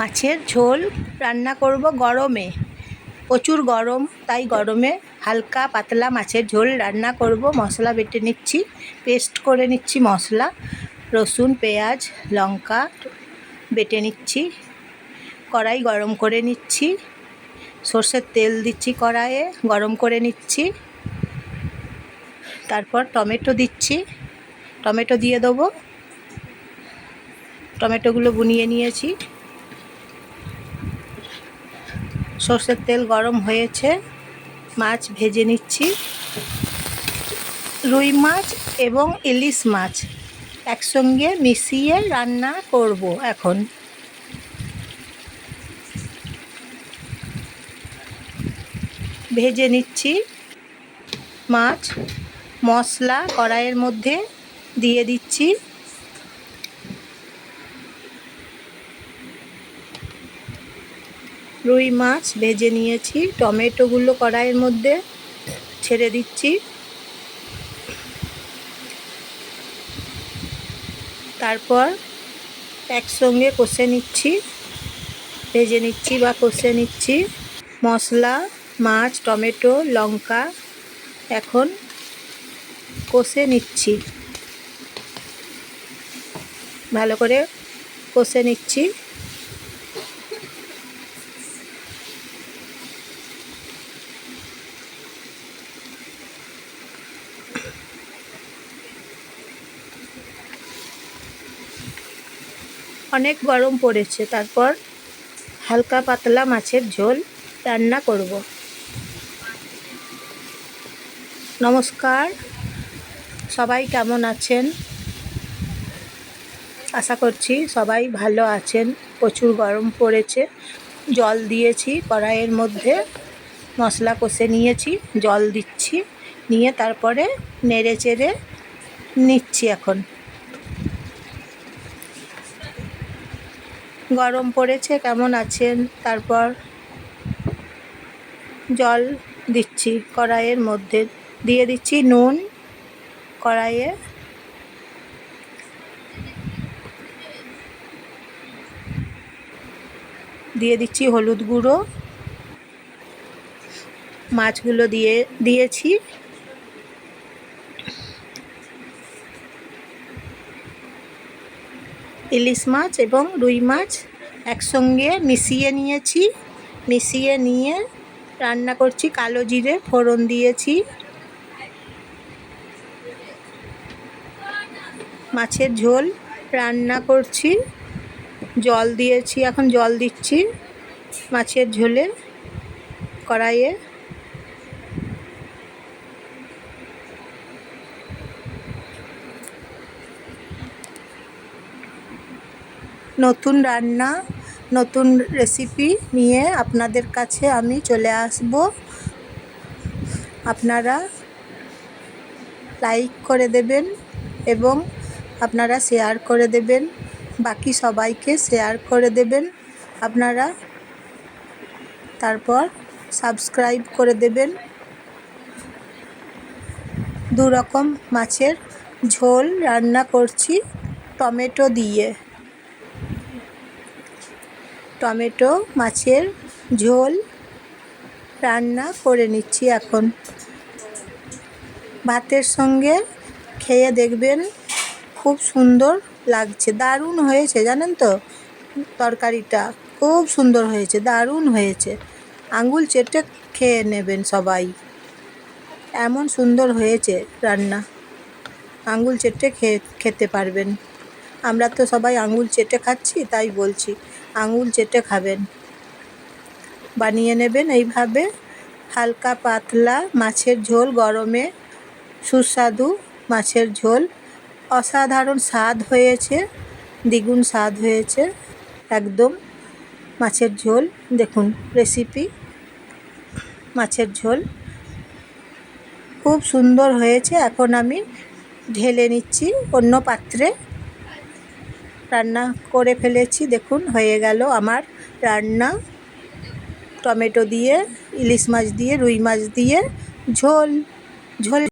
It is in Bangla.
মাছের ঝোল রান্না করব গরমে। প্রচুর গরম, তাই গরমে হালকা পাতলা মাছের ঝোল রান্না করব। মশলা বেটে নিচ্ছি, পেস্ট করে নিচ্ছি মশলা, রসুন, পেঁয়াজ, লঙ্কা বেটে নিচ্ছি, কড়াই গরম করে নিচ্ছি, সর্ষের তেল দিচ্ছি কড়াইয়ে গরম করে নিচ্ছি, তারপর টমেটো দিচ্ছি, টমেটো দিয়ে দেবো, টমেটোগুলো বুনিয়ে নিয়েছি। সর্ষের তেল গরম হয়েছে, মাছ ভেজে নিচ্ছি। রুই মাছ এবং ইলিশ মাছ একসঙ্গে মিশিয়ে রান্না করব এখন। ভেজে নিচ্ছি মাছ, মশলা কড়াইয়ের মধ্যে দিয়ে দিচ্ছি। রুই মাছ ভেজে নিয়েছি, টমেটোগুলো কড়াইয়ের মধ্যে ছেড়ে দিচ্ছি। তারপর একসঙ্গে কষে নিচ্ছি, ভেজে নিচ্ছি বা কষে নিচ্ছি। মশলা, মাছ, টমেটো, লঙ্কা এখন কষে নিচ্ছি। ভালো করে কষে নিচ্ছি। অনেক গরম পড়েছে, তারপর হালকা পাতলা মাছের ঝোল রান্না করব। নমস্কার, সবাই কেমন আছেন? আশা করছি সবাই ভালো আছেন। প্রচুর গরম পড়েছে, জল দিয়েছি কড়াইয়ের মধ্যে, মশলা কষে নিয়েছি, জল দিচ্ছি, নিয়ে তারপরে নেড়ে চেড়ে নিচ্ছি এখন। গরম পড়েছে, কেমন আছেন? তারপর জল দিচ্ছি কড়াইয়ের মধ্যে। দিয়ে দিচ্ছি নুন কড়াইয়ে। দিয়ে দিচ্ছি হলুদ গুঁড়ো। মাছগুলো দিয়ে দিয়েছি। ইলিশ মাছ এবং রুই মাছ একসঙ্গে মিশিয়ে নিয়েছি। মিশিয়ে নিয়ে রান্না করছি, কালো জিরে ফোড়ন দিয়েছি। মাছের ঝোল রান্না করছি, জল দিয়েছি, এখন জল দিচ্ছি মাছের ঝোলে কড়াইয়ে। নতুন রান্না, নতুন রেসিপি নিয়ে আপনাদের কাছে আমি চলে আসব। আপনারা লাইক করে দেবেন এবং আপনারা শেয়ার করে দেবেন। বাকি সবাইকে শেয়ার করে দেবেন। আপনারা তারপর সাবস্ক্রাইব করে দেবেন। দু রকম মাছের ঝোল রান্না করছি টমেটো দিয়ে। টমেটো, মাছের ঝোল রান্না করে নিচ্ছি এখন। ভাতের সঙ্গে খেয়ে দেখবেন খুব সুন্দর লাগছে। দারুণ হয়েছে, জানেন তো? তরকারিটা খুব সুন্দর হয়েছে, দারুণ হয়েছে। আঙুল চেটে খেয়ে নেবেন সবাই। এমন সুন্দর হয়েছে রান্না। আঙুল চেটে খেয়ে খেতে পারবেন। আমরা তো সবাই আঙুল চেটে খাচ্ছি, তাই বলছি, আঙুল চেটে খাবেন। বানিয়ে নেবেন এইভাবে, হালকা পাতলা মাছের ঝোল, গরমে সুস্বাদু মাছের ঝোল। অসাধারণ স্বাদ হয়েছে, দ্বিগুণ স্বাদ হয়েছে, একদম মাছের ঝোল। দেখুন রেসিপি মাছের ঝোল। খুব সুন্দর হয়েছে, এখন আমি ঢেলে নিচ্ছি অন্য পাত্রে। রান্না করে ফেলেছি। দেখুন, হয়ে গেল আমার রান্না। টমেটো দিয়ে, ইলিশ মাছ দিয়ে, রুই মাছ দিয়ে, ঝোল। ঝোল